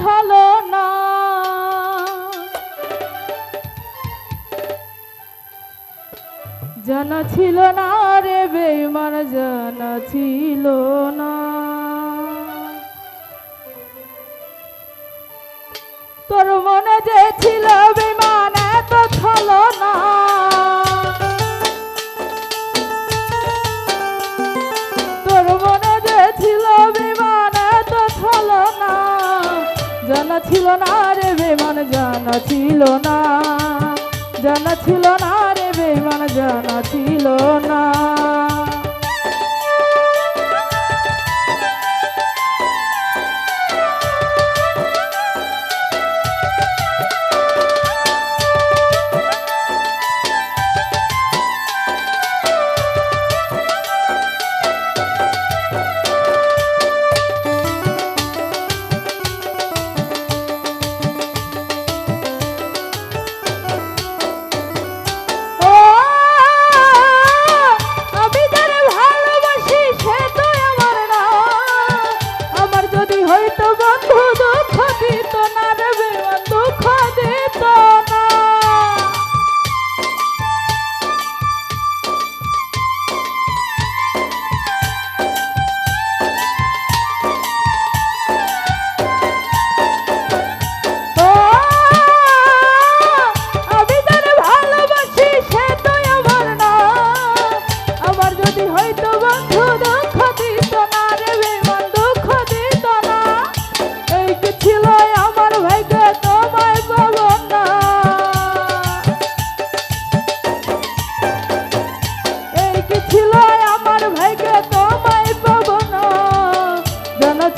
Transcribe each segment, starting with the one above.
ছলো না। জানা ছিল না রে বেমান জানা ছিল না। তোর মনে যে ছিল বিমান এত ছলো না। ছিল না রে বেমান জানা ছিল না। জানা ছিল না রে বেমান জানা ছিল না।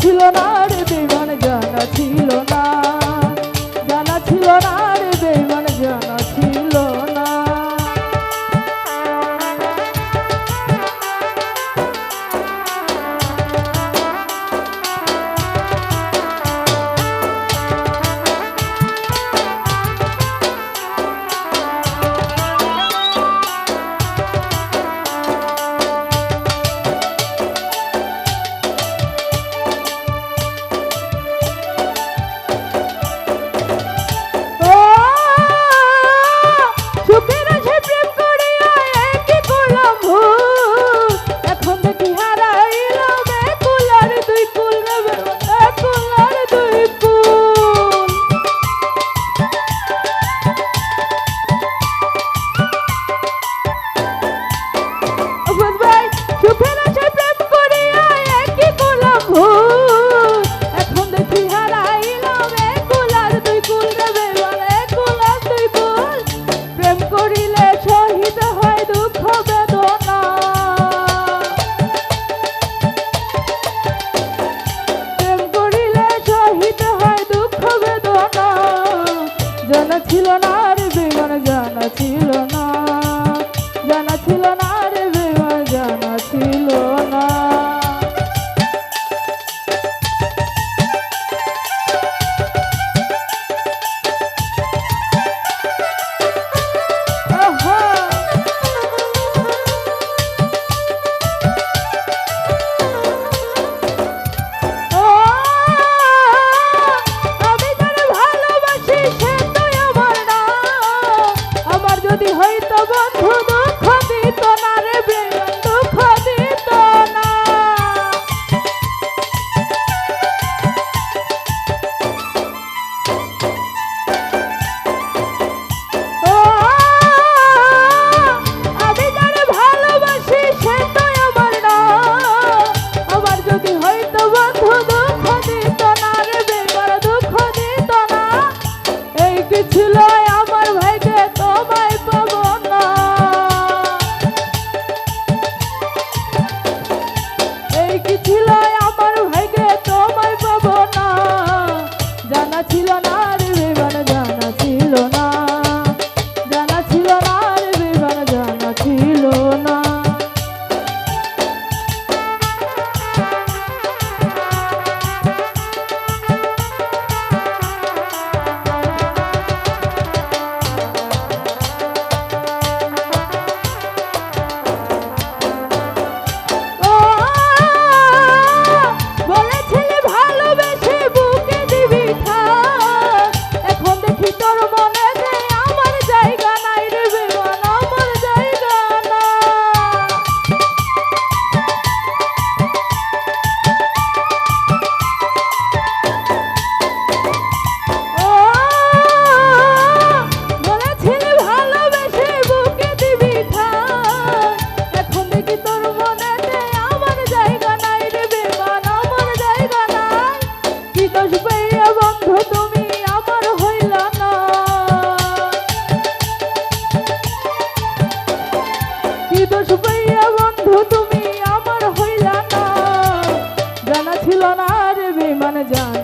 ছিল না রে দিবান জানা ছিল না।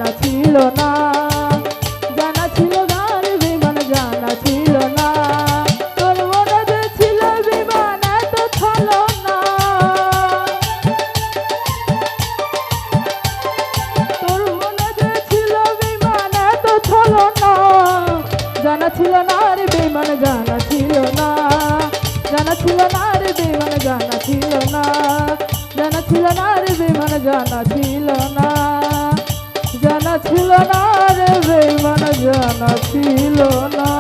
জানা ছিল না, জানা ছিল না রে বেমান জানা ছিল না। তোর মনে যে ছিল বিমান, এত ছলো না। তোর মনে যে ছিল বিমান, এত ছলো না। জানা ছিল না রে বেমান, জানা ছিল না। জানা ছিল না রে বেমান, জানা ছিল না। জানা না রে বেমান, জানা ছিল জানা ছিল না।